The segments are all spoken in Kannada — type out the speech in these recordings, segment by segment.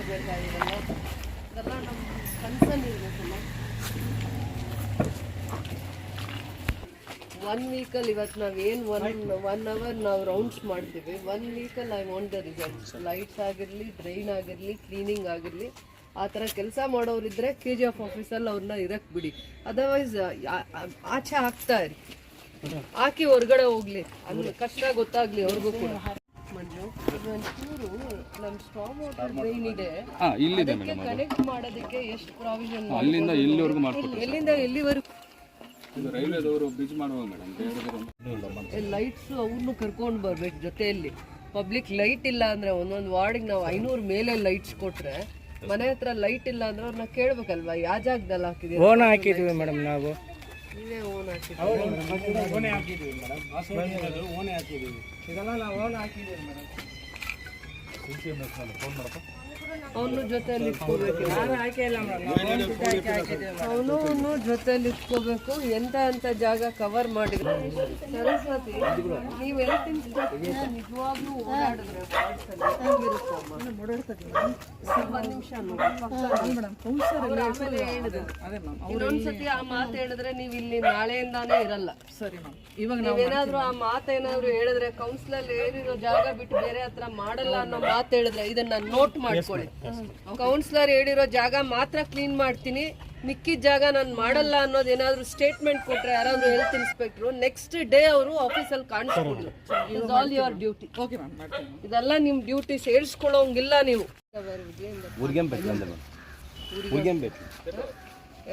ಮಾಡಬೇಕಾಗಿರಲ್ಲ ಇದೆಲ್ಲ ನಮ್ಮ ಕನ್ಸಲ್ಲಿ ಇರಬೇಕಲ್ಲ. ಒನ್ ವೀಕಲ್ಲಿ ಇವತ್ತು ನಾವೇನು ಒನ್ ಒನ್ ಅವರ್ ನಾವು ರೌಂಡ್ಸ್ ಮಾಡ್ತೀವಿ. ಒನ್ ವೀಕಲ್ಲಿ I want the results lights ಆಗಿರಲಿ ಡ್ರೈನ್ ಆಗಿರಲಿ ಕ್ಲೀನಿಂಗ್ ಆಗಿರಲಿ ಆ ಥರ ಕೆಲಸ ಮಾಡೋರಿದ್ರೆ ಕೆ ಜಿ ಎಫ್ ಆಫೀಸಲ್ಲಿ ಅವ್ರನ್ನ ಇರಕ್ಕೆ ಬಿಡಿ. ಅದರ್ವೈಸ್ ಆಚೆ ಹಾಕ್ತಾ ಇರಿ. ಹಾಕಿ ಹೊರಗಡೆ ಹೋಗ್ಲಿ. ಅಲ್ಲಿ ಕಷ್ಟ ಗೊತ್ತಾಗ್ಲಿ ಅವ್ರಿಗೂ ಕೂಡ. ನಮ್ಮ ಸ್ಟಾಮ್ ವಾಟರ್ ಡ್ರೈನ್ ಇದೆ. ಹಾಂ ಇಲ್ಲಿದೆ ಕನೆಕ್ಟ್ ಮಾಡೋದಕ್ಕೆ ಎಷ್ಟು ಪ್ರಾವಿಷನ್ ಅಲ್ಲಿಂದ ಇಲ್ಲಿವರೆಗೂ ಮಾಡ್ಕೊಡ್ತೀವಿ ಎಲ್ಲಿಂದ ಎಲ್ಲಿವರೆಗೂ? ಇದು ರೈಲ್ವೆದವರು ಬ್ರಿಡ್ಜ್ ಮಾಡುವ ಮೇಡಮ್ ಲೈಟ್ಸ್ ಅವ್ರನ್ನು ಕರ್ಕೊಂಡು ಬರ್ಬೇಕು ಜೊತೆಯಲ್ಲಿ. ಪಬ್ಲಿಕ್ ಲೈಟ್ ಇಲ್ಲ ಅಂದ್ರೆ ಒಂದೊಂದು ವಾರ್ಡಿಗೆ ನಾವು ಐನೂರು ಮೇಲೆ ಲೈಟ್ಸ್ ಕೊಟ್ರೆ ಮನೆ ಹತ್ರ ಲೈಟ್ ಇಲ್ಲ ಅಂದ್ರೆ ಅವ್ರನ್ನ ಕೇಳ್ಬೇಕಲ್ವಾ? ಯಾವ ಜಾಗದಲ್ಲಿ ಹಾಕಿದೀವಿ ಓನ್ ಹಾಕಿದ್ವಿ ಮೇಡಮ್ ನಾವು. ನೀವೇ ಓನ್ ಹಾಕಿದ್ದೀವಿ ಓನೇ ಹಾಕಿದ್ವಿ ಮೇಡಮ್ ಓನೇ ಹಾಕಿದ್ವಿ ಇದೆಲ್ಲ ನಾವು ಓನ್ ಹಾಕಿದ್ದೀವಿ ಮೇಡಮ್ ಅವನು ಜೊತೆಯಲ್ಲಿ ಇಟ್ಕೋಬೇಕು ನಾನು ಇಲ್ಲ ಮೇಡಮ್. ಹಾಕಿದ್ದೀವಿ ಅವನು ಜೊತೆಲಿ ಇಟ್ಕೋಬೇಕು ಎಂತ ಅಂತ ಜಾಗ ಕವರ್ ಮಾಡಿದ್ರೆ. ಸರಸ್ವತಿ ನೀವು ನಿಜವಾಗ್ಲೂ ಓಡಾಡಿದ್ರೆ? ನಿಮಿಷ. ಇನ್ನೊಂದ್ಸತಿ ಆ ಮಾತು ಹೇಳಿದ್ರೆ ನೀವು ಇಲ್ಲಿ ನಾಳೆಯಿಂದಾನೇ ಇರಲ್ಲ. ಸರಿ ಮ್ಯಾಮ್ ಇವಾಗ ನೀವೇನಾದ್ರೂ ಆ ಮಾತೇನಾದ್ರು ಹೇಳಿದ್ರೆ ಕೌನ್ಸಿಲಲ್ಲಿ ಹೇಳಿರೋ ಜಾಗ ಬಿಟ್ಟು ಬೇರೆ ಹತ್ರ ಮಾಡಲ್ಲ ಅನ್ನೋ ಮಾತು ಹೇಳಿದ್ರೆ ಇದನ್ನ ನೋಟ್ ಮಾಡ್ಕೊಳ್ಳಿ. ಕೌನ್ಸಿಲರ್ ಹೇಳಿರೋ ಜಾಗ ಮಾತ್ರ ಕ್ಲೀನ್ ಮಾಡ್ತೀನಿ. ಮಿಕ್ಕಿದ ಜಾಗ ನಾನು ಮಾಡಲ್ಲ ಅನ್ನೋದು ಏನಾದ್ರು ಸ್ಟೇಟ್ಮೆಂಟ್ ಕೊಟ್ಟರೆ ಯಾರಾದ್ರೂ ಹೆಲ್ತ್ ಇನ್ಸ್ಪೆಕ್ಟರ್ ನೆಕ್ಸ್ಟ್ ಡೇ ಅವರು ಆಫೀಸಲ್ಲಿ ಅಲ್ಲಿ ಇಸ್ ಆಲ್ ಯುವರ್ ಡ್ಯೂಟಿ ಇದೆಲ್ಲ ನಿಮ್ ಡ್ಯೂಟಿ ಸೇರಿಸ್ಕೊಳ್ಳೋಂಗಿಲ್ಲ ನೀವು.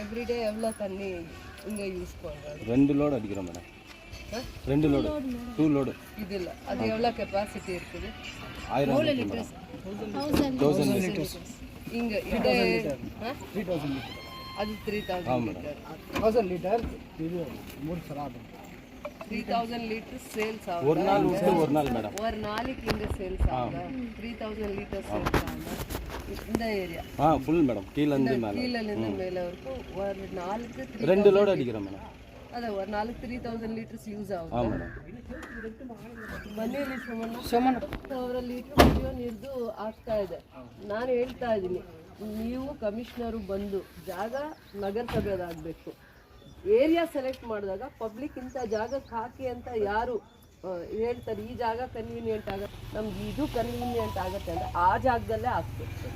ಎವ್ರಿ ಡೇ ಎಲ್ಲ ತನ್ನಿ ಹಿಂಗೆ ಯೂಸ್ ಮೇಡಮ್ ரெண்டு லோடு டூ லோடு இது இல்லை. அது எவ்வளோ கெப்பாசிட்டி இருக்குது? ஆயிரம் லிட்டர்ஸ். Thousand litres. இங்கே இது த்ரீ தௌசண்ட் லிட்டர். அது three thousand litre. Thousand litre இது மூணு சராபம் த்ரீ தௌசண்ட் லிட்டர் சேல்ஸ் ஆகும் ஒரு நாள் விட்டு ஒரு நாள் மேடம். ஒரு நாளைக்கு இங்கே சேல்ஸ் ஆகும் த்ரீ தௌசண்ட் லிட்டர் சேல்ஸ் ஆகும் இந்த ஏரியா ஆ ஃபுல் மேடம். கீழே இருந்து மேலே. கீழே இருந்து மேலே வரைக்கும் ஒரு நாளுக்கு ரெண்டு லோடு அடிக்கிறோம் மேடம். ನಾಲ್ಕು ತ್ರೀ ತೌಸಂಡ್ ಲೀಟರ್ಸ್ ಯೂಸ್ ಆಗುತ್ತೆ. ಮನೆಯಲ್ಲಿ ಸಾವಿರ ಲೀಟರ್ ಕುಡಿಯೋ ನೀರ್ದು ಇದೆ. ನಾನು ಹೇಳ್ತಾ ಇದ್ದೀನಿ ನೀವು ಕಮಿಷನರು ಬಂದು ಜಾಗ ನಗರಸಭೆದಾಗಬೇಕು ಏರಿಯಾ ಸೆಲೆಕ್ಟ್ ಮಾಡಿದಾಗ ಪಬ್ಲಿಕ್ ಇಂಥ ಜಾಗಕ್ಕೆ ಹಾಕಿ ಅಂತ ಯಾರು ಹೇಳ್ತಾರೆ ಈ ಜಾಗ ಕನ್ವೀನಿಯಂಟ್ ಆಗ ನಮ್ಗೆ ಇದು ಕನ್ವೀನಿಯಂಟ್ ಆಗುತ್ತೆ ಅಂದರೆ ಆ ಜಾಗದಲ್ಲೇ ಆಗ್ತದೆ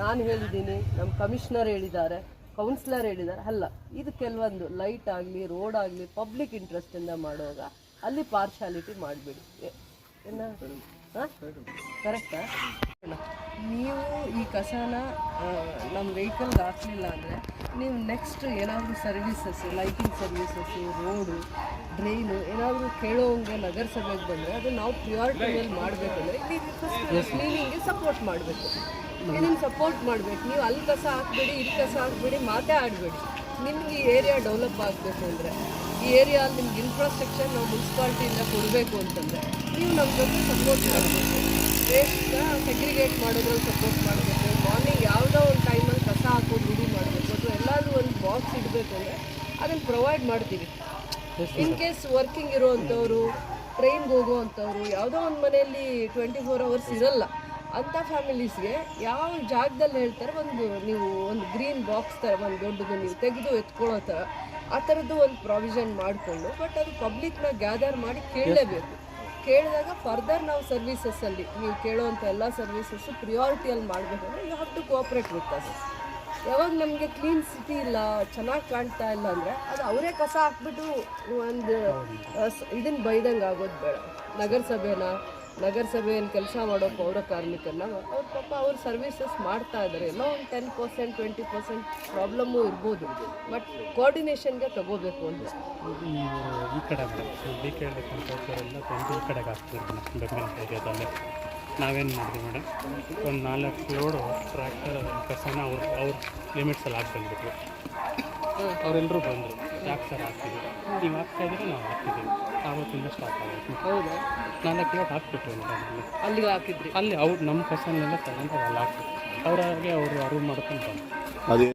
ನಾನು ಹೇಳಿದ್ದೀನಿ ನಮ್ಮ ಕಮಿಷನರ್ ಹೇಳಿದ್ದಾರೆ. ಕೌನ್ಸಿಲರ್ ಹೇಳಿದ್ದಾರೆ ಅಲ್ಲ, ಇದು ಕೆಲವೊಂದು ಲೈಟ್ ಆಗಲಿ ರೋಡ್ ಆಗಲಿ ಪಬ್ಲಿಕ್ ಇಂಟ್ರೆಸ್ಟಿಂದ ಮಾಡುವಾಗ ಅಲ್ಲಿ ಪಾರ್ಶಾಲಿಟಿ ಮಾಡಿಬಿಡಿ. ಏನ ಕರೆಕ್ಟಾ? ನೀವು ಈ ಕಸನ ನಮ್ಮ ವೆಹಿಕಲ್ಗೆ ಹಾಕಲಿಲ್ಲ ಅಂದರೆ ನೀವು ನೆಕ್ಸ್ಟ್ ಏನಾದರೂ services lighting services road drain ಏನಾದರೂ ಕೇಳೋಂಗೆ ನಗರಸಭೆಗೆ ಬಂದರೆ ಅದು ನಾವು ಪ್ರಿಯಾರಿಟಿ ಮೇಲೆ ಮಾಡಬೇಕಂದ್ರೆ ಕ್ಲೀನಿಂಗ್ಗೆ ಸಪೋರ್ಟ್ ಮಾಡಬೇಕು. ಇದನ್ನು ಸಪೋರ್ಟ್ ಮಾಡಬೇಕು? ನೀವು ಅಲ್ಲಿ ಕಸ ಹಾಕ್ಬೇಡಿ ಇಲ್ಲಿ ಕಸ ಹಾಕ್ಬೇಡಿ ಮಾತೇ ಆಡಬೇಡಿ. ನಿಮ್ಗೆ ಈ ಏರಿಯಾ ಡೆವಲಪ್ ಆಗಬೇಕು ಅಂದರೆ. ಈ ಏರಿಯಾ ನಿಮ್ಗೆ ಇನ್ಫ್ರಾಸ್ಟ್ರಕ್ಚರ್ ನಾವು ಮುನ್ಸಿಪಾಲ್ಟಿಯಿಂದ ಕೊಡಬೇಕು ಅಂತಂದರೆ ನೀವು ನಮ್ಮ ಜೊತೆ ಸಪೋರ್ಟ್ ಮಾಡಬೇಕು. ವೇಸ್ಟ್ನ ಸೆಗ್ರಿಗೇಟ್ ಮಾಡೋದ್ರಲ್ಲಿ ಸಪೋರ್ಟ್ ಮಾಡಬೇಕು. ಮಾರ್ನಿಂಗ್ ಯಾವುದೋ ಒಂದು ಟೈಮಲ್ಲಿ ಕಸ ಹಾಕೋದು ರೂಢಿ ಮಾಡಬೇಕು. ಅಥವಾ ಎಲ್ಲಾದರೂ ಒಂದು ಬಾಕ್ಸ್ ಇಡಬೇಕು ಅಂದರೆ ಅದನ್ನು ಪ್ರೊವೈಡ್ ಮಾಡ್ತೀವಿ. ಇನ್ ಕೇಸ್ ವರ್ಕಿಂಗ್ ಇರುವಂಥವ್ರು ಟ್ರೈನ್ಗೆ ಹೋಗುವಂಥವ್ರು ಯಾವುದೋ ಒಂದು ಮನೆಯಲ್ಲಿ ಟ್ವೆಂಟಿ ಫೋರ್ ಅವರ್ಸ್ ಇರಲ್ಲ ಅಂಥ ಫ್ಯಾಮಿಲೀಸ್ಗೆ ಯಾವ ಜಾಗದಲ್ಲಿ ಹೇಳ್ತಾರೆ ಒಂದು ನೀವು ಒಂದು ಗ್ರೀನ್ ಬಾಕ್ಸ್ ಥರ ಒಂದು ದೊಡ್ಡದು ನೀವು ತೆಗೆದು ಎತ್ಕೊಳ್ಳೋ ಥರ ಆ ಥರದ್ದು ಒಂದು ಪ್ರಾವಿಷನ್ ಮಾಡಿಕೊಂಡು ಬಟ್ ಅದು ಪಬ್ಲಿಕ್ನ ಗ್ಯಾದರ್ ಮಾಡಿ ಕೇಳಲೇಬೇಕು. ಕೇಳಿದಾಗ ಫರ್ದರ್ ನಾವು ಸರ್ವಿಸಸ್ಸಲ್ಲಿ ನೀವು ಕೇಳೋವಂಥ ಎಲ್ಲ ಸರ್ವಿಸಸ್ಸು ಪ್ರಿಯಾರಿಟಿಯಲ್ಲಿ ಮಾಡಬೇಕಂದ್ರೆ you have to cooperate with us ಯಾವಾಗ ನಮಗೆ ಕ್ಲೀನ್ ಸಿಟಿ ಇಲ್ಲ ಚೆನ್ನಾಗಿ ಕಾಣ್ತಾ ಇಲ್ಲ ಅಂದರೆ ಅದು ಅವರೇ ಕಸ ಹಾಕ್ಬಿಟ್ಟು ಒಂದು ಇದನ್ನು ಬೈದಂಗೆ ಆಗೋದು ಬೇಡ. ನಗರಸಭೆನ ನಗರಸಭೆಯಲ್ಲಿ ಕೆಲಸ ಮಾಡೋ ಪೌರ ಕಾರ್ಮಿಕರನ್ನ ಅವ್ರ ಪಾಪ ಅವ್ರ ಸರ್ವಿಸಸ್ ಮಾಡ್ತಾ ಇದ್ದಾರೆ ಎಲ್ಲೋ ಒಂದು ten percent twenty percent problem ಇರ್ಬೋದು. ಬಟ್ ಕೋಆರ್ಡಿನೇಷನ್ಗೆ ತಗೋಬೇಕು ಅಂತ. ಈ ಈ ಕಡೆ ಈ ಕಡೆಗೆ ಆಗ್ತಿರ್ತಾರೆ ನಾವೇನು ಮಾಡಿದ್ವಿ ಮೇಡಮ್ ಒಂದು ನಾಲ್ಕು ಲೋಡು ಟ್ರ್ಯಾಕ್ಟರ್ ಕಸನ ಅವ್ರು ಅವ್ರ ಲಿಮಿಟ್ಸಲ್ಲಿ ಹಾಕ್ಬಂದ್ಬಿಟ್ವಿ ಅವರೆಲ್ಲರೂ ಬಂದರು. ಯಾಕೆ ಸರ್ ಹಾಕ್ತೀವಿ ನೀವು ಹಾಕ್ತಾ ಇದ್ರೆ ನಾವು ಹಾಕ್ತಿದ್ದೀವಿ. ಆವತ್ತಿಂದ ಸ್ಟಾರ್ಟ್ ಆಗುತ್ತೆ ಹೌದಾ? ನಾಲ್ಕು ಪ್ಲೇಟ್ ಹಾಕ್ಬಿಟ್ರು ಮೇಡಮ್ ಅಲ್ಲಿ ಅಲ್ಲಿಗೆ ಹಾಕಿದ್ರಿ? ಅಲ್ಲಿ ಅವ್ರು ನಮ್ಮ ಕಸನ್ನೆಲ್ಲ ತಗೊಂಡು ಅಲ್ಲಿ ಹಾಕ್ಬಿಟ್ಟು ಅವ್ರಿಗೆ ಅವರು ಅರಿವು ಮಾಡ್ಕೊಂಡು ಬಂದು ಅದೇ